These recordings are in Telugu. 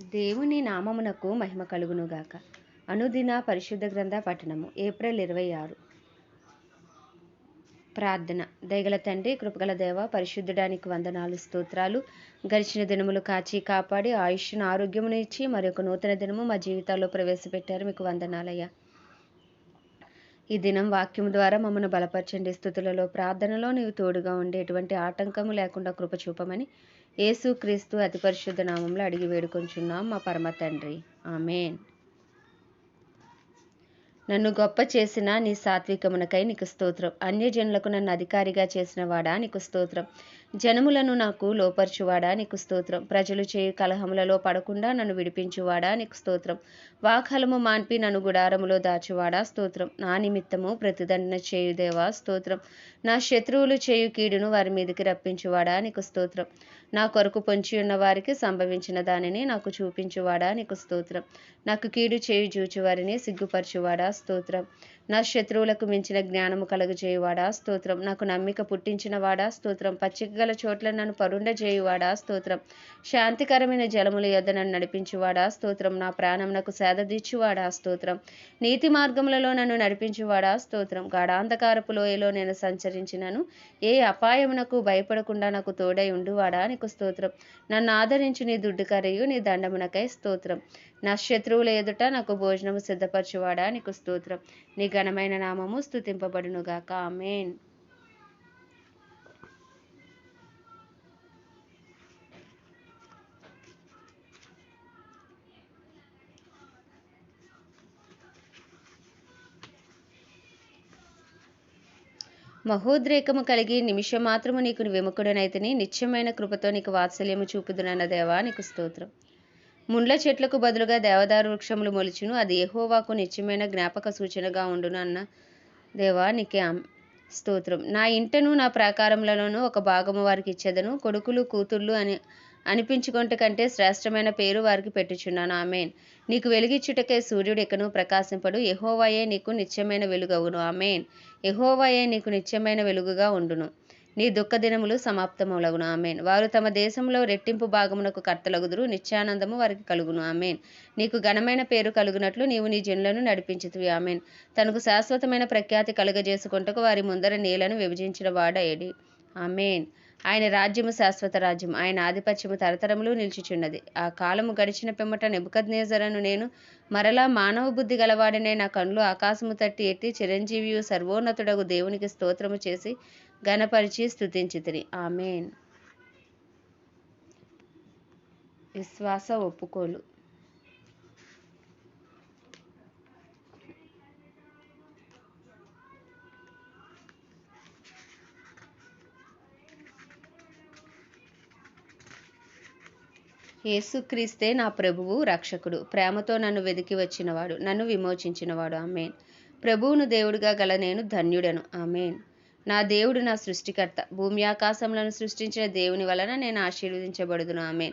దేవుని నామమునకు మహిమ కలుగునుగాక. అనుదిన పరిశుద్ధ గ్రంథ పఠనము ఏప్రిల్ ఇరవై ఆరు. ప్రార్థన. దయగల తండ్రి కృపగల దేవ పరిశుద్ధడానికి వందనాలు స్తోత్రాలు. గడిచిన దినములు కాచి కాపాడి ఆయుష్ను ఆరోగ్యమును ఇచ్చి మరొక నూతన దినము మా జీవితాల్లో ప్రవేశపెట్టారు. మీకు వందనాలయ్యా. ఈ దినం వాక్యం ద్వారా మమ్మల్ని బలపరచండి. స్థుతులలో ప్రార్థనలో నీవు తోడుగా ఉండే ఎటువంటి ఆటంకము లేకుండా కృప చూపమని యేసుక్రీస్తు అతి పరిశుద్ధ నామంలో అడిగి వేడుకొంచున్నాం మా పరమ తండ్రి. ఆమెన్. నన్ను గొప్ప చేసిన నీ సాత్వికమునకై నీకు స్తోత్రం. అన్యజనులకు నన్ను అధికారిగా చేసిన వాడా? నీకు స్తోత్రం. జనములను నాకు లోపర్చువాడా నీకు స్తోత్రం. ప్రజలు చేయు కలహములలో పడకుండా నన్ను విడిపించువాడా నీకు స్తోత్రం. వాకలము మాన్పి నన్ను గుడారములో దాచువాడా స్తోత్రం. నా నిమిత్తము ప్రతిదండన చేయుదేవా స్తోత్రం. నా శత్రువులు చేయు కీడును వారి మీదకి రప్పించువాడా నీకు స్తోత్రం. నా కొరకు పొంచి ఉన్న వారికి సంభవించిన దానిని నాకు చూపించువాడా నీకు స్తోత్రం. నాకు కీడు చేయి జూచువారిని సిగ్గుపరచువాడా స్తోత్రం. నా శత్రువులకు మించిన జ్ఞానము కలుగజేయువాడా? స్తోత్రం. నాకు నమ్మిక పుట్టించిన వాడా స్తోత్రం. పచ్చిక గల చోట్ల నన్ను పరుండ చేయువాడా స్తోత్రం. శాంతికరమైన జలముల యొద్ద నన్ను నడిపించువాడా? స్తోత్రం. నా ప్రాణం నాకు సేదదీర్చువాడా? స్తోత్రం. నీతి మార్గములలో నన్ను నడిపించువాడా? స్తోత్రం. గాఢాంధకారపు లోయలో నేను సంచరించినను. ఏ అపాయమునకు భయపడకుండా నాకు తోడై ఉండువాడా? నీకు స్తోత్రం. నన్ను ఆదరించు నీ దుడ్డు కరయు నీ దండమునకై స్తోత్రం. నా శత్రువుల ఎదుట నాకు భోజనము సిద్ధపరచువాడా? నీకు స్తోత్రం. నీ ఘనమైన నామము స్థుతింపబడునుగాక ఆమెన్. మహోద్రేకము కలిగి నిమిషం మాత్రము నీకు విముఖుడనైతిని నిత్యమైన కృపతో నీకు వాత్సల్యము చూపుదునన్న దేవా నీకు స్తోత్రం. ముండ్ల చెట్లకు బదులుగా దేవదారు వృక్షములు మొలిచును. అది ఎహోవాకు నిత్యమైన జ్ఞాపక సూచనగా ఉండును అన్న దేవా నీకే స్తోత్రం. నా ఇంటను నా ప్రాకారములలోనూ ఒక భాగము వారికి ఇచ్చేదను. కొడుకులు కూతుళ్ళు అని అనిపించుకొంట కంటే శ్రేష్టమైన పేరు వారికి పెట్టుచున్నాను. ఆమెన్. నీకు వెలిగిచ్చుటకే సూర్యుడు ఎక్కను ప్రకాశింపడు. ఎహోవాయే నీకు నిత్యమైన వెలుగవును. ఆమెన్. ఎహోవాయే నీకు నిత్యమైన వెలుగుగా ఉండును. నీ దుఃఖ దినములు సమాప్తములగును ఆమెన్. వారు తమ దేశంలో రెట్టింపు భాగమునకు కర్తలగుదురు. నిత్యానందము వారికి కలుగును. ఆమెన్. నీకు ఘనమైన పేరు కలుగునట్లు నీవు నీ జనులను నడిపించుతువి. ఆమెన్. తనకు శాశ్వతమైన ప్రఖ్యాతి కలుగజేసుకుంటకు వారి ముందర నీళ్ళను విభజించిన వాడేడి ఆమెన్. ఆయన రాజ్యము శాశ్వత రాజ్యం ఆయన ఆధిపత్యము తరతరములు నిలిచిచున్నది. ఆ కాలము గడిచిన పిమ్మట నెబుకద్నేజరను నేను మరలా మానవ బుద్ధి గలవాడనే నా కళ్ళు ఆకాశము తట్టి ఎట్టి చిరంజీవియు సర్వోన్నతుడగు దేవునికి స్తోత్రము చేసి గణపరిచి స్థుతించితిని ఆమెన్. విశ్వాస ఒప్పుకోలు. యేసుక్రీస్తే నా ప్రభువు రక్షకుడు. ప్రేమతో నన్ను వెదికి వచ్చినవాడు నన్ను విమోచించినవాడు. ఆమెన్. ప్రభువును దేవుడిగా గల నేను ధన్యుడను. ఆమెన్. నా దేవుడు నా సృష్టికర్త. భూమి ఆకాశములను సృష్టించిన దేవుని వలన నేను ఆశీర్వదించబడుదును. ఆమెన్.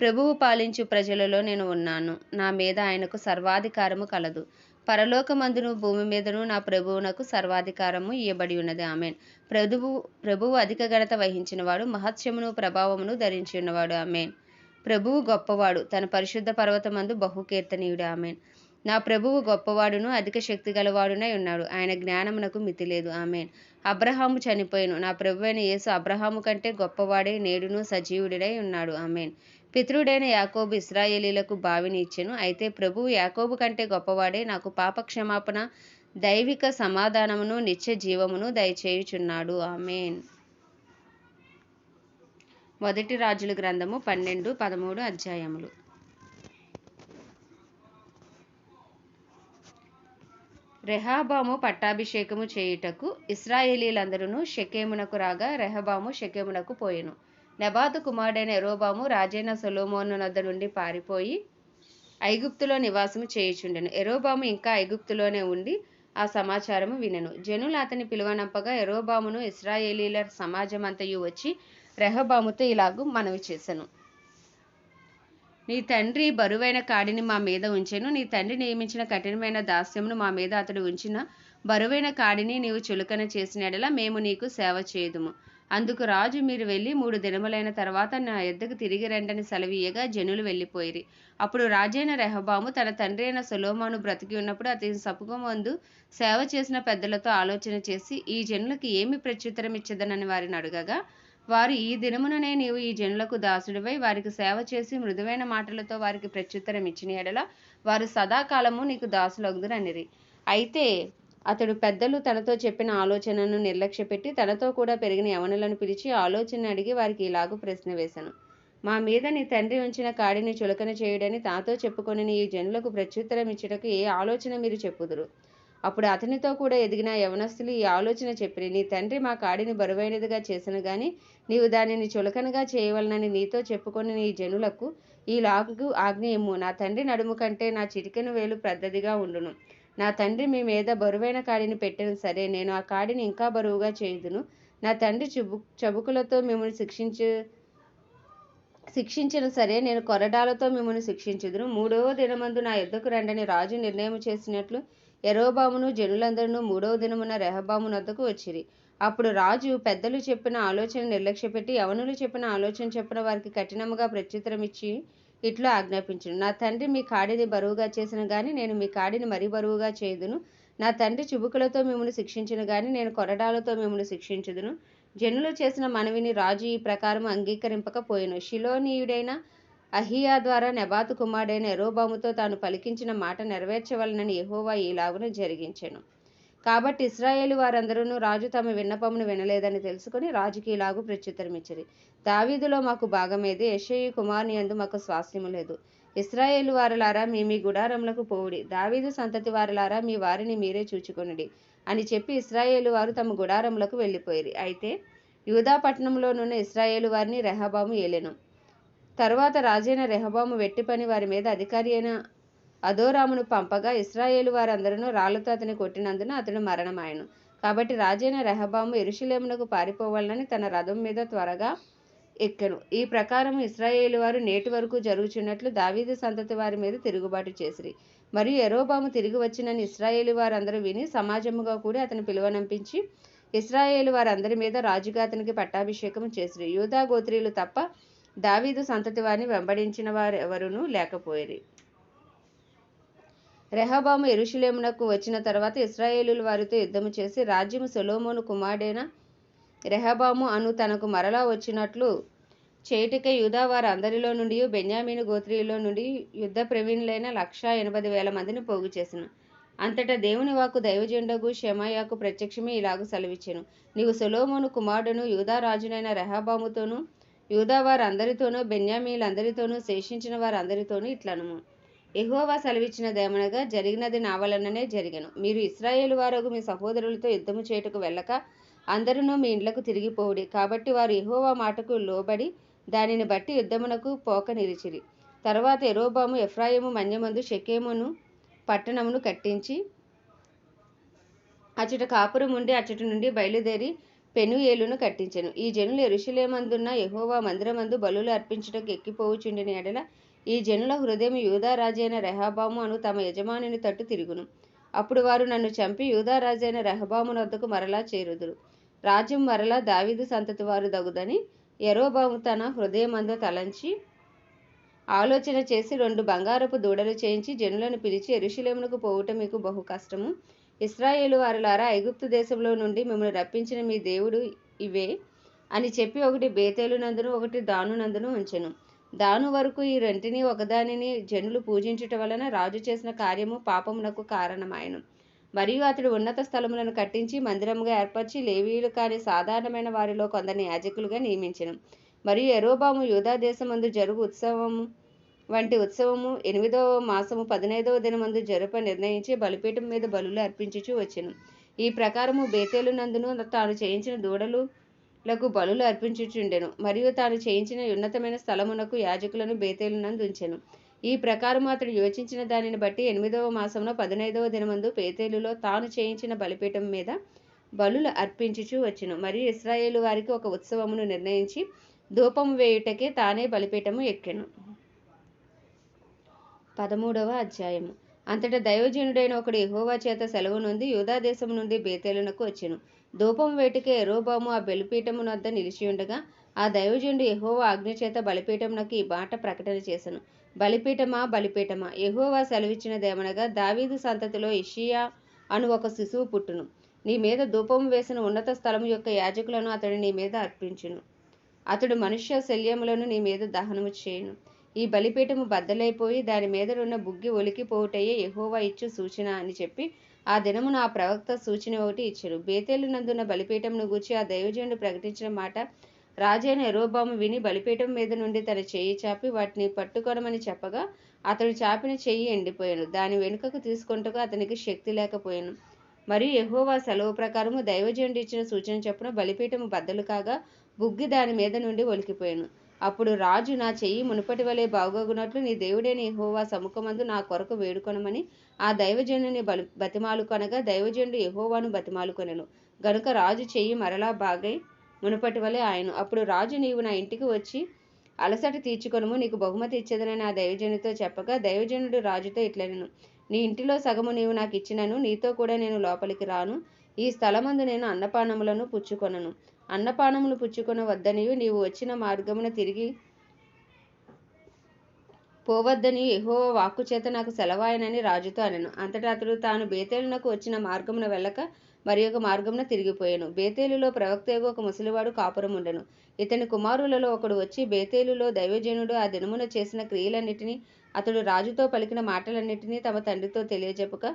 ప్రభువు పాలించు ప్రజలలో నేను ఉన్నాను. నా మీద ఆయనకు సర్వాధికారము కలదు. పరలోకమందును భూమి మీదను నా ప్రభువునకు సర్వాధికారము ఇయ్యబడి ఉన్నది. ఆమెన్. ప్రభువు ప్రభువు అధిక ఘనత వహించినవాడు మహత్యమును ప్రభావమును ధరించి ఉన్నవాడు. ఆమెన్. ప్రభువు గొప్పవాడు. తన పరిశుద్ధ పర్వతమందు బహుకీర్తనీయుడు ఆమెన్. నా ప్రభువు గొప్పవాడును అధిక శక్తి గలవాడునై ఉన్నాడు. ఆయన జ్ఞానమునకు మితి లేదు ఆమెన్. అబ్రహాము చనిపోయిను. నా ప్రభువైన యేసు అబ్రహాము కంటే గొప్పవాడే నేడును సజీవుడినై ఉన్నాడు. ఆమెన్. పితృడైన యాకోబు ఇస్రాయేలీలకు బావిని ఇచ్చెను. అయితే ప్రభువు యాకోబు కంటే గొప్పవాడే నాకు పాప క్షమాపణ దైవిక సమాధానమును నిత్య జీవమును దయచేయుచున్నాడు. ఆమెన్. మొదటి రాజుల గ్రంథము పన్నెండు పదమూడు అధ్యాయములు. రెహాబాము పట్టాభిషేకము చేయుటకు ఇస్రాయేలీలందరూ షకేమునకు రాగా రెహబాము షకేమునకు పోయెను. నెబాతు కుమారుడైన ఎరోబాము రాజైన సొలోమోను నద్ద నుండి పారిపోయి ఐగుప్తులో నివాసము చేయుచుండెను. ఎరోబాము ఇంకా ఐగుప్తులోనే ఉండి ఆ సమాచారము వినెను. జనులు అతని పిలువనంపగా ఎరోబామును ఇస్రాయేలీల సమాజమంతయు వచ్చి రెహబాముతో ఇలాగు మనవి చేశాను నీ తండ్రి బరువైన కాడిని మా మీద ఉంచెను. నీ తండ్రి నియమించిన కఠినమైన దాస్యమును మా మీద అతడు ఉంచిన బరువైన కాడిని నీవు చులకన చేసిన ఎడల మేము నీకు సేవ చేయదుము. అందుకు రాజు మీరు వెళ్ళి మూడు దినములైన తర్వాత నా ఎద్దకు తిరిగి రండని సెలవీయగా జనులు వెళ్ళిపోయిరి. అప్పుడు రాజైన రెహబాము తన తండ్రి అయిన సులోమాను బ్రతికి ఉన్నప్పుడు అతని సపుగమందు సేవ చేసిన పెద్దలతో ఆలోచన చేసి ఈ జనులకు ఏమి ప్రత్యుత్తరం ఇచ్చదనని వారిని అడగగా వారు ఈ దినముననే నీవు ఈ జనులకు దాసుడివై వారికి సేవ చేసి మృదువైన మాటలతో వారికి ప్రత్యుత్తరం ఇచ్చిన ఎడల వారు సదాకాలము నీకు దాసులగుదురనిరి. అయితే అతడు పెద్దలు తనతో చెప్పిన ఆలోచనను నిర్లక్ష్యపెట్టి తనతో కూడా పెరిగిన యవనులను పిలిచి ఆలోచన అడిగి వారికి ఇలాగూ ప్రశ్న వేశాను మా మీద నీ తండ్రి ఉంచిన కాడిని చులకన చేయుడని తాతో చెప్పుకొని ఈ జనులకు ప్రత్యుత్తరం ఇచ్చుటకు ఏ ఆలోచన మీరు చెప్పుదురు? అప్పుడు అతనితో కూడా ఎదిగిన యవనస్తులు ఈ ఆలోచన చెప్పిరి నీ తండ్రి మా కాడిని బరువైనదిగా చేసను గాని నీవు దానిని చులకనగా చేయవలనని నీతో చెప్పుకొని నీ జనులకు ఈ లాగు ఆజ్ఞయము నా తండ్రి నడుము కంటే నా చిటికెను వేలు పెద్దదిగా ఉండును. నా తండ్రి మీ మీద బరువైన కాడిని పెట్టిన. సరే నేను ఆ కాడిని ఇంకా బరువుగా చేయుదును. నా తండ్రి చుబు చబుకులతో మిమ్మల్ని శిక్షించు శిక్షించిన. సరే నేను కొరడాలతో మిమ్మల్ని శిక్షించుదును. మూడవ దినమందు నా యుద్ధకు రండని రాజు నిర్ణయం చేసినట్లు ఎరోబామును జనులందరూ మూడవ దినమున రెహబాము వద్దకు వచ్చిరి. అప్పుడు రాజు పెద్దలు చెప్పిన ఆలోచన నిర్లక్ష్యపెట్టి యవనులు చెప్పిన ఆలోచన చెప్పిన వారికి కఠినముగా ప్రత్యుత్తరమిచ్చి ఇట్లా ఆజ్ఞాపించను. నా తండ్రి మీ కాడిని బరువుగా చేసిన గాని నేను మీ కాడిని మరీ బరువుగా చేయుదును. నా తండ్రి చుబుకులతో మిమ్మల్ని శిక్షించిన గాని నేను కొరడాలతో మిమ్మల్ని శిక్షించుదును. జనులు చేసిన మనవిని రాజు ఈ ప్రకారం అంగీకరింపకపోయాను శిలోనీయుడైన అహియా ద్వారా నెబాతు కుమారుడైన ఎరోబాముతో తాను పలికించిన మాట నెరవేర్చవలనని యెహోవా ఈలాగున జరిగించెను. కాబట్టి ఇస్రాయేలు వారందరూ రాజు తమ విన్నపమును వినలేదని తెలుసుకుని రాజుకి ఇలాగూ ప్రత్యుత్తరమిచ్చిరి. దావీదులో మాకు భాగమేది యెషయి కుమారుని అందు మాకు స్వాస్థ్యము లేదు. ఇస్రాయేలు వారలారా మీ మీ గుడారములకు పోవుడి. దావీదు సంతతి వారలారా మీ వారిని మీరే చూచుకొనుడి అని చెప్పి ఇస్రాయేలు వారు తమ గుడారములకు వెళ్ళిపోయిరి. అయితే యూదా పట్టణంలోనున్న ఇస్రాయేలు వారిని రెహబాము ఏలెను. తరువాత రాజైన రెహబాము వెట్టి పని వారి మీద అధికారి అయిన అదోరామును పంపగా ఇస్రాయేలు వారందరూ రాళ్ళతో అతని కొట్టినందున అతడు మరణమాయను. కాబట్టి రాజైన రెహబాము ఎరుషులేమునకు పారిపోవాలని తన రథం మీద త్వరగా ఎక్కెను. ఈ ప్రకారం ఇస్రాయేలు వారు నేటి వరకు జరుగుచున్నట్లు దావీదు సంతతి వారి మీద తిరుగుబాటు చేసిరి. మరియు ఎరోబాము తిరిగి వచ్చినని ఇస్రాయేలు వారందరూ విని సమాజముగా కూడి అతను పిలువనంపించి ఇస్రాయేలు వారందరి మీద రాజుగా అతనికి పట్టాభిషేకం చేసిరి. యూదా గోత్రీలు తప్ప దావీదు సంతతి వారిని వెంబడించిన వారు ఎవరునూ రెహబాము ఎరుషులేమునకు వచ్చిన తర్వాత ఇస్రాయేలుల వారితో యుద్ధము చేసి రాజ్యము సొలోమోను కుమారుడైన రెహబాము అను తనకు మరలా వచ్చినట్లు చేయుటకై యూదా వారు అందరిలో నుండి బెన్యామీను గోత్రియులో నుండి యుద్ధ ప్రవీణులైన లక్షా ఎనభై వేల మందిని పోగు చేసిన. అంతటా దేవుని వాకు దైవజెండగు షెమాయాకు ప్రత్యక్షమే ఇలాగ సెలవిచ్చాను. నీవు సొలోమోను కుమారుడును యూదా రాజునైన రెహబాముతోనూ యూదా వారందరితోనూ బెన్యామీలందరితోనూ శేషించిన వారందరితోనూ ఇట్లనుము. ఎహోవా సెలవిచ్చినదేమనగా జరిగినది నా వలననే మీరు ఇస్రాయేల్ వారు మీ సహోదరులతో యుద్ధము చేయుటకు వెళ్ళక అందరూ మీ ఇండ్లకు తిరిగిపోవుడి కాబట్టి వారు ఎహోవా మాటకు లోబడి దానిని బట్టి యుద్ధమునకు పోక నిలిచిరి. తర్వాత ఎరోబాము ఎఫ్రాయిము మన్యమందు షకేమును పట్టణమును కట్టించి అచ్చట కాపురం ఉండి అచ్చటి నుండి బయలుదేరి పెనుయేలును కట్టించెను. ఈ జనులు ఎరుషులేమందున్న యహోవా మందిరమందు బలులు అర్పించుటకు ఎక్కిపోవుచుండిన ఎడల ఈ జనుల హృదయం యూదా రాజైన రెహబాము అను తమ యజమానిని తట్టు తిరుగును. అప్పుడు వారు నన్ను చంపి యూదారాజైన రెహబామును వద్దకు మరలా చేరుదురు. రాజ్యం మరలా దావీదు సంతతి వారు దగుదని ఎరోబాము తన హృదయమందు తలంచి ఆలోచన చేసి రెండు బంగారపు దూడలు చేయించి జనులను పిలిచి ఎరుషులేమునకు పోవుట మీకు బహు కష్టము. ఇస్రాయేలు వారులారా ఐగుప్తు దేశంలో నుండి మిమ్మల్ని రప్పించిన మీ దేవుడు ఇవే అని చెప్పి ఒకటి బేతేలు నందును ఒకటి దాను నందును ఉంచెను. దాను వరకు ఈ రెంటిని ఒకదానిని జనులు పూజించుట వలన రాజు చేసిన కార్యము పాపమునకు కారణమాయను. మరియు అతడు ఉన్నత స్థలములను కట్టించి మందిరముగా ఏర్పరిచి లేవీయులు కాని సాధారణమైన వారిలో కొందరిని యాజకులుగా నియమించను. మరియు ఎరోబాము యూదా దేశమందు జరుగు ఉత్సవము వంటి ఉత్సవము ఎనిమిదవ మాసము పదినైదవ దినమందు జరుప నిర్ణయించి బలిపీఠం మీద బలులు అర్పించుచూ వచ్చెను. ఈ ప్రకారము బేతేలు నందును తాను చేయించిన దూడలు లకు బలులు అర్పించుచుండెను. మరియు తాను చేయించిన ఉన్నతమైన స్థలమునకు యాజకులను బేతేలు నందు ఉంచెను. ఈ ప్రకారం అతడు యోచించిన దానిని బట్టి ఎనిమిదవ మాసంలో పదినైదవ దినమందు పేతేలులో తాను చేయించిన బలిపీఠం మీద బలులు అర్పించుచు వచ్చును. మరియు ఇస్రాయేలు వారికి ఒక ఉత్సవమును నిర్ణయించి ధూపము వేయుటకే తానే బలిపీఠము ఎక్కెను. పదమూడవ అధ్యాయము. అంతటా దైవజనుడైన ఒకడు ఎహోవా చేత సెలవు నుండి యూదా నుండి బేతేలునకు వచ్చెను. ధూపం వేటికే ఎరోబాము ఆ బలిపీఠము వద్ద నిలిచి ఉండగా ఆ దైవజనుడు ఎహోవా ఆజ్ఞ చేత బలిపీఠమునకు ఈ బాట ప్రకటన చేశాను బలిపీఠమా? బలిపీఠమా? సెలవిచ్చిన సెలవిచ్చినదేమనగా దావీదు సంతతిలో ఇషియా అను ఒక శిశువు పుట్టును. నీ మీద ధూపం వేసిన ఉన్నత స్థలం యొక్క యాజకులను అతడు నీ మీద అర్పించును. అతడు మనుష్య శల్యములను నీ మీద దహనము చేయను. ఈ బలిపీఠము బద్దలైపోయి దాని మీద ఉన్న బుగ్గి ఒలికిపోవుటయే ఎహోవా ఇచ్చు సూచన అని చెప్పి ఆ దినమున ఆ ప్రవక్త సూచన ఒకటి ఇచ్చారు. బేతేలు నందున్న బలిపీఠమును గూర్చి ఆ దైవజనుడు ప్రకటించిన మాట రాజైన ఎరోబాము విని బలిపీఠం మీద నుండి తన చెయ్యి చాపి వాటిని పట్టుకోనమని చెప్పగా అతడు చాపిన చెయ్యి ఎండిపోయాను. దాని వెనుకకు తీసుకొంటకు అతనికి శక్తి లేకపోయాను. మరియు ఎహోవా సెలవు ప్రకారము దైవజనుడు ఇచ్చిన సూచన చొప్పున బలిపీఠము బద్దలు కాగా బుగ్గి దాని మీద నుండి ఒలికిపోయాను. అప్పుడు రాజు నా చెయ్యి మునుపటి వలె బాగోగునట్లు నీ దేవుడైన యహోవా సముఖమందు నా కొరకు వేడుకొనమని ఆ దైవజనుని బలి బతిమాలు కొనగా దైవజనుడు యహోవాను బతిమాలు కొనెను. గనుక రాజు చెయ్యి మరలా బాగై మునుపటి వలె ఆయన. అప్పుడు రాజు నీవు నా ఇంటికి వచ్చి అలసట తీర్చుకొనుము. నీకు బహుమతి ఇచ్చేదనని ఆ దైవజనుడితో చెప్పగా దైవజనుడు రాజుతో ఇట్లనెను. నీ ఇంటిలో సగము నీవు నాకు ఇచ్చినను. నీతో కూడా నేను లోపలికి రాను. ఈ స్థలమందు నేను అన్నపానములను పుచ్చుకొనను. అన్నపానములు పుచ్చుకొన వద్దనియు నీవు వచ్చిన మార్గమున తిరిగి పోవద్దని ఎహో వాక్కు చేత నాకు సెలవాయనని రాజుతో అనెను. అంతటా అతడు తాను బేతేలునకు వచ్చిన మార్గమున వెళ్ళక మరి ఒక మార్గమున తిరిగిపోయాను. బేతేలులో ప్రవక్తయగు ఒక ముసలివాడు కాపురం ఉండెను. ఇతని కుమారులలో ఒకడు వచ్చి బేతేలులో దైవజనుడు ఆ దినమున చేసిన క్రియలన్నిటినీ అతడు రాజుతో పలికిన మాటలన్నిటినీ తమ తండ్రితో తెలియజెప్పక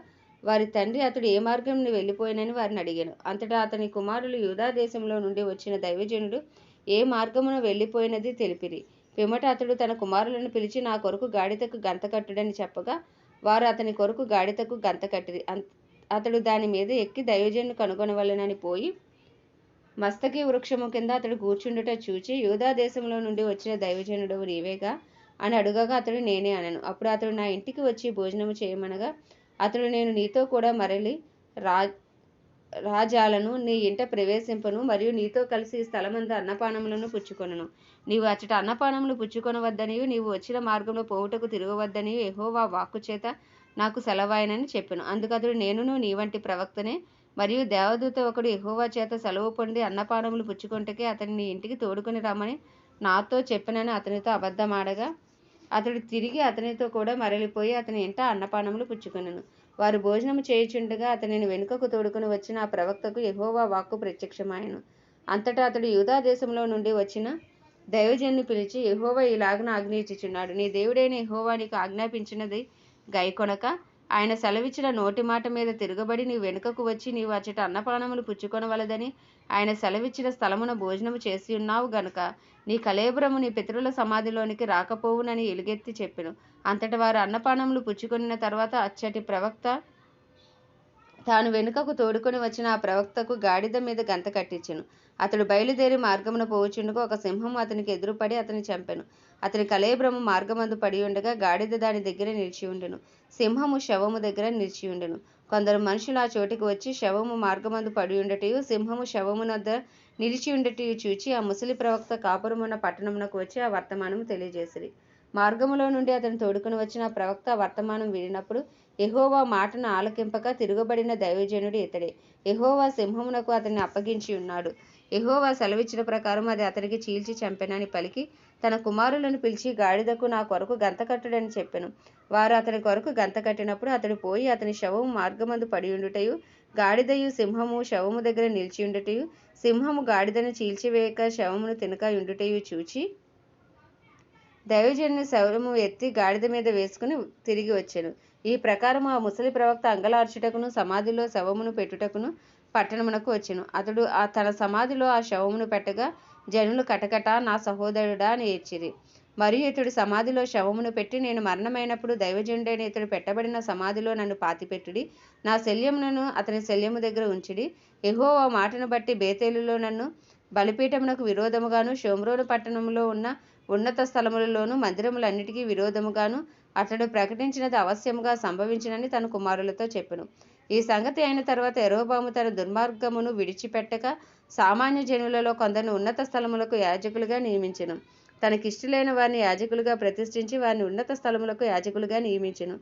వారి తండ్రి అతడు ఏ మార్గం వెళ్ళిపోయినని వారిని అడిగాను. అంతటా అతని కుమారులు యూదా దేశంలో నుండి వచ్చిన దైవజనుడు ఏ మార్గమున వెళ్ళిపోయినది తెలిపిరి. పిమ్మట అతడు తన కుమారులను పిలిచి నా కొరకు గాడితకు గంత కట్టుడని చెప్పగా వారు అతని కొరకు గాడితకు గంత కట్టిరి. అతడు దాని మీద ఎక్కి దైవజను కనుగొనవలనని పోయి మస్తకి వృక్షము కింద అతడు కూర్చుండుట చూచి యూదా దేశంలో నుండి వచ్చిన దైవజనుడు నీవేగా? అని అడుగగా అతడు నేనే అనను. అప్పుడు అతడు నా ఇంటికి వచ్చి భోజనము చేయమనగా అతడు నేను నీతో కూడా మరలి రా రాజాలను నీ ఇంట ప్రవేశింపను మరియు నీతో కలిసి ఈ స్థలమందు అన్నపానములను పుచ్చుకొనను. నీవు అచ్చట అన్నపానములు పుచ్చుకొనవద్దనియు నీవు వచ్చిన మార్గంలో పోవుటకు తిరగవద్దనియు ఎహోవా వాక్కు చేత నాకు సెలవాయనని చెప్పాను. అందుకతడు నేనును నీ వంటి ప్రవక్తనే మరియు దేవదూత ఒకడు ఎహోవా చేత సెలవు పొంది అన్నపానములు పుచ్చుకొంటకే అతని నీ ఇంటికి తోడుకొని రమ్మని నాతో చెప్పినని అతనితో అబద్ధమాడగా అతడు తిరిగి అతనితో కూడా మరలిపోయి అతని ఇంట అన్నపానములు పుచ్చుకొనెను. వారు భోజనము చేయుచుండగా అతనిని వెనుకకు తోడుకొని వచ్చిన ఆ ప్రవక్తకు ఎహోవా వాక్కు ప్రత్యక్షమాయను. అంతటా అతడు యూదా దేశంలో నుండి వచ్చిన దైవజన్ని పిలిచి యెహోవా ఇలాగన ఆజ్ఞయించుచున్నాడు. నీ దేవుడైన యెహోవా నీకు ఆజ్ఞాపించినది గైకొనక ఆయన సెలవిచ్చిన నోటి మాట మీద తిరగబడి నీ వెనుకకు వచ్చి నీవు అచ్చట అన్నపానములు పుచ్చుకొనవలదని ఆయన సెలవిచ్చిన స్థలమున భోజనము చేసి ఉన్నావు గనుక నీ కలేబురము నీ పితరుల సమాధిలోనికి రాకపోవునని ఎలుగెత్తి చెప్పెను. అంతటి వారు అన్నపానములు పుచ్చుకొనిన తర్వాత అచ్చటి ప్రవక్త తాను వెనుకకు తోడుకొని వచ్చిన ఆ ప్రవక్తకు గాడిద మీద గంత కట్టించెను. అతడు బయలుదేరి మార్గమున పోవుచుండగా ఒక సింహం అతనికి ఎదురుపడి అతని చంపెను. అతని కలేబ్రము మార్గమందు పడి ఉండగా గాడిద దాని దగ్గర నిలిచి ఉండెను. సింహము శవము దగ్గర నిలిచి ఉండెను. కొందరు మనుషులు ఆ చోటికి వచ్చి శవము మార్గమందు పడి ఉండటయు సింహము శవమునొద్ద నిలిచి ఉండటయు చూచి ఆ ముసలి ప్రవక్త కాపురమున్న పట్టణమునకు వచ్చి ఆ వర్తమానము తెలియజేసిరి. మార్గములో నుండి అతను తోడుకుని వచ్చిన ఆ ప్రవక్త ఆ వర్తమానం వినినప్పుడు ఎహోవా మాటను ఆలకింపక తిరుగబడిన దైవజనుడు ఇతడే. ఎహోవా సింహమునకు అతన్ని అప్పగించి ఉన్నాడు. ఎహోవా సెలవిచ్చిన ప్రకారం అది అతనికి చీల్చి చంపెనని పలికి తన కుమారులను పిలిచి గాడిదకు నా కొరకు గంతకట్టుడని చెప్పెను. వారు అతని కొరకు గంత కట్టినప్పుడు అతడు పోయి అతని శవము మార్గమందు పడి ఉండుటయు గాడిదయు సింహము శవము దగ్గర నిలిచి ఉండుటయు సింహము గాడిదను చీల్చివేయక శవమును తినక ఉండుటయు చూచి దైవజనుని శవము ఎత్తి గాడిద మీద వేసుకుని తిరిగి వచ్చాను. ఈ ప్రకారం ఆ ముసలి ప్రవక్త అంగలార్చుటకును సమాధిలో శవమును పెట్టుటకును పట్టణమునకు వచ్చెను. అతడు ఆ తన సమాధిలో ఆ శవమును పెట్టగా జనులు కటకట నా సహోదరుడా అని ఏడ్చిరి. మరియు ఇతడు సమాధిలో శవమును పెట్టి నేను మరణమైనప్పుడు దైవజనుడైన ఇతడు పెట్టబడిన సమాధిలో నన్ను పాతిపెట్టుడి. నా శల్యమునను అతని శల్యము దగ్గర ఉంచిడి. ఎహో ఆ మాటను బట్టి బేతేలులో నన్ను బలిపీఠమునకు విరోధముగాను షోమ్రోను పట్టణంలో ఉన్న ఉన్నత స్థలములలోను మందిరములన్నిటికీ విరోధముగాను అతడు ప్రకటించినది అవశ్యముగా సంభవించినని తన కుమారులతో చెప్పెను. ఈ సంగతి అయిన తర్వాత ఎరోబాము తన దుర్మార్గమును విడిచిపెట్టక సామాన్య జనులలో కొందరిని ఉన్నత స్థలములకు యాజకులుగా నియమించెను. తనకిష్టులైన వారిని యాజకులుగా ప్రతిష్ఠించి వారిని ఉన్నత స్థలములకు యాజకులుగా నియమించెను.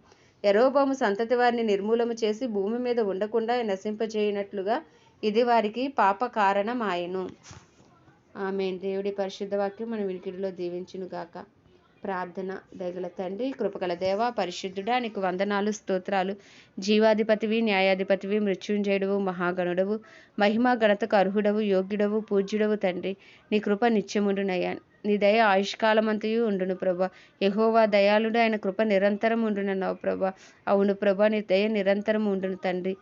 ఎరోబాము సంతతి వారిని నిర్మూలము చేసి భూమి మీద ఉండకుండా నశింపజేయనట్లుగా ఇది వారికి పాప కారణమాయెను ఆమె దేవుడి పరిశుద్ధ వాక్యం మన వినికిడిలో దీవించునుగాక. ప్రార్థన దగల తండ్రి కృపగల దేవ పరిశుద్ధుడా నీకు వందనాలు స్తోత్రాలు. జీవాధిపతివి న్యాయాధిపతివి మృత్యుంజయుడవు మహాగణుడవు. మహిమా గణతకు అర్హుడవు యోగ్యుడవు పూజ్యుడవు తండ్రి. నీ కృప నిత్యముండునయ్యా. నీ దయ ఆయుష్కాలమంతయు ఉండును ప్రభా. యహోవా దయాళుడు ఆయన కృప నిరంతరం ఉండునన్నావు ప్రభా. అవును ప్రభా నీ దయ నిరంతరం ఉండును తండ్రి.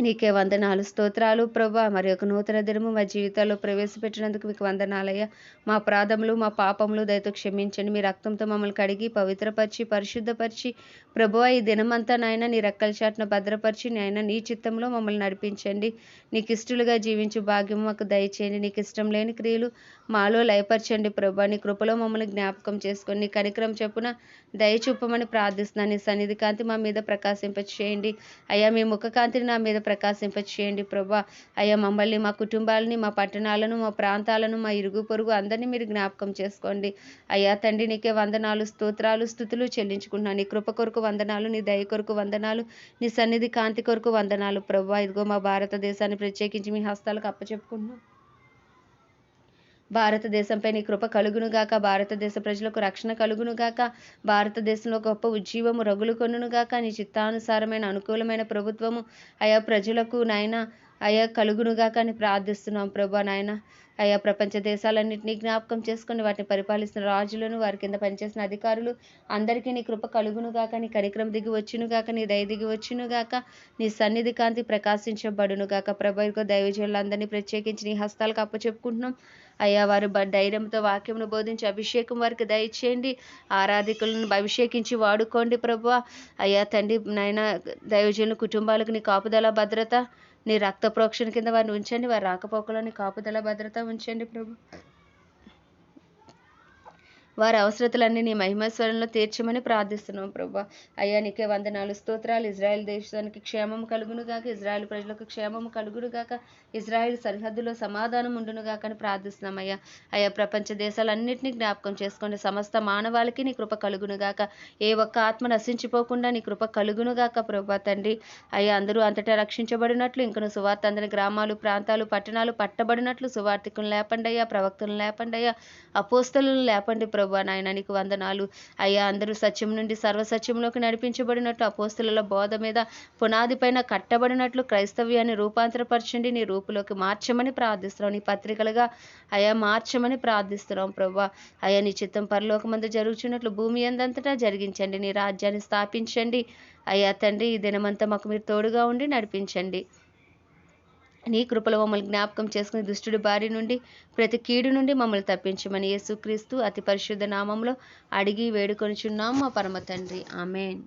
నీకే వందనాలు. స్తోత్రాలు ప్రభా. మరి ఒక నూతన దినము మా జీవితాల్లో ప్రవేశపెట్టినందుకు మీకు వందనాలయ్యా. మా ప్రాధములు మా పాపములు దయతో క్షమించండి. మీ రక్తంతో మమ్మల్ని కడిగి పవిత్రపరిచి పరిశుద్ధపరిచి ప్రభు ఈ దినమంతా నాయన నీ రెక్కల చాటున భద్రపరిచి నాయన నీ చిత్తంలో మమ్మల్ని నడిపించండి. నీకు ఇష్టలుగా జీవించు భాగ్యం మాకు దయచేయండి. నీకు ఇష్టం లేని క్రియలు మాలో లయపరచండి ప్రభా. నీ కృపలో మమ్మల్ని జ్ఞాపకం చేసుకొని నీ కనికరం చెప్పున దయ చూపమని ప్రార్థిస్తున్నాను. నీ సన్నిధి కాంతి మా మీద ప్రకాశింపచేయండి. అయ్యా మీ ముఖ కాంతిని నా మీద ప్రకాశింపచేయండి ప్రభా. అయ్యా మమ్మల్ని మా కుటుంబాలని మా పట్టణాలను మా ప్రాంతాలను మా ఇరుగు పొరుగు అందరినీ మీరు జ్ఞాపకం చేసుకోండి. అయ్యా తండ్రి నీకే వందనాలు స్తోత్రాలు స్థుతులు చెల్లించుకుంటున్నాను. నీ కృప కొరకు వందనాలు నీ దయ కొరకు వందనాలు నీ సన్నిధి కాంతి కొరకు వందనాలు ప్రభా. ఇదిగో మా భారతదేశాన్ని ప్రత్యేకించి మీ హస్తాలకు అప్పచెప్పుకుంటున్నాం. భారతదేశంపై నీ కృప కలుగునుగాక భారతదేశ ప్రజలకు రక్షణ కలుగునుగాక భారతదేశంలో గొప్ప ఉజ్జీవము రగులు కొనుగాక నీ చిత్తానుసారమైన అనుకూలమైన ప్రభుత్వము ఆయా ప్రజలకు నాయన అయా కలుగునుగాక అని ప్రార్థిస్తున్నాం ప్రభా నాయన. అయా ప్రపంచ దేశాలన్నింటినీ జ్ఞాపకం చేసుకొని వాటిని పరిపాలిస్తున్న రాజులను వారి కింద పనిచేసిన అధికారులు అందరికీ నీ కృప కలుగునుగాక నీ కరిక్రమ దిగి వచ్చునుగాక నీ దయ దిగి వచ్చునుగాక నీ సన్నిధి కాంతి ప్రకాశించబడునుగాక ప్రభు దైవజనులందరినీ ప్రత్యేకించి నీ హస్తాలకు అప్పచెప్పుకుంటున్నాం. అయ్యా వారు ధైర్యంతో వాక్యమును బోధించి అభిషేకం వారికి దయచేయండి. ఆరాధికులను అభిషేకించి వాడుకోండి ప్రభు అయ్యా తండ్రి నాయన దైవజనుల కుటుంబాలకు నీ కాపుదల భద్రత నీ రక్త ప్రోక్షణ కింద వారిని ఉంచండి. వారి రాకపోకలో నీ కాపుదల భద్రత ఉంచండి ప్రభు. వారి అవసరతలన్నీ నీ మహిమస్వరంలో తీర్చమని ప్రార్థిస్తున్నాం ప్రభా. అయ్యా నీకే వందనాలు స్తోత్రాలు. ఇజ్రాయెల్ దేశానికి క్షేమం కలుగునుగాక ఇజ్రాయెల్ ప్రజలకు క్షేమం కలుగునుగాక ఇజ్రాయెల్ సరిహద్దులో సమాధానం ఉండునుగాక అని ప్రార్థిస్తున్నాం అయ్యా. అయ్యా ప్రపంచ దేశాలన్నింటినీ జ్ఞాపకం చేసుకోండి సమస్త మానవాళికి నీ కృప కలుగునుగాక ఏ ఒక్క ఆత్మ నశించిపోకుండా నీ కృప కలుగునుగాక ప్రభా తండ్రి. అయ్యా అందరూ అంతటా రక్షించబడినట్లు ఇంకను సువార్త అందరి గ్రామాలు ప్రాంతాలు పట్టణాలు పట్టబడినట్లు సువార్థికులను లేపండి అయ్యా ప్రవక్తలను లేపండి అయ్యా అపోస్తలను లేపండి ప్రభు. నాయన నీకు వందనాలు. అయ్యా అందరూ సత్యం నుండి సర్వసత్యంలోకి నడిపించబడినట్లు అపోస్తుల బోధ మీద పునాది పైన కట్టబడినట్లు క్రైస్తవ్యాన్ని రూపాంతరపరచండి. నీ రూపులోకి మార్చమని ప్రార్థిస్తున్నాం. నీ పత్రికలుగా అయా మార్చమని ప్రార్థిస్తున్నాం ప్రభా. అయా నీ చిత్తం పరలోకమందు జరుగుచున్నట్లు భూమి ఎందంతటా జరిగించండి. నీ రాజ్యాన్ని స్థాపించండి. అయ్యా తండ్రి ఈ దినమంతా మాకు మీరు తోడుగా ఉండి నడిపించండి. నీ కృపలో మమ్మల్ని జ్ఞాపకం చేసుకుని దుష్టుడి బారి నుండి ప్రతి కీడు నుండి మమ్మల్ని తప్పించమని యేసుక్రీస్తు అతి పరిశుద్ధ నామంలో అడిగి వేడుకొనిచున్నాం మా పరమ తండ్రి. ఆమెన్.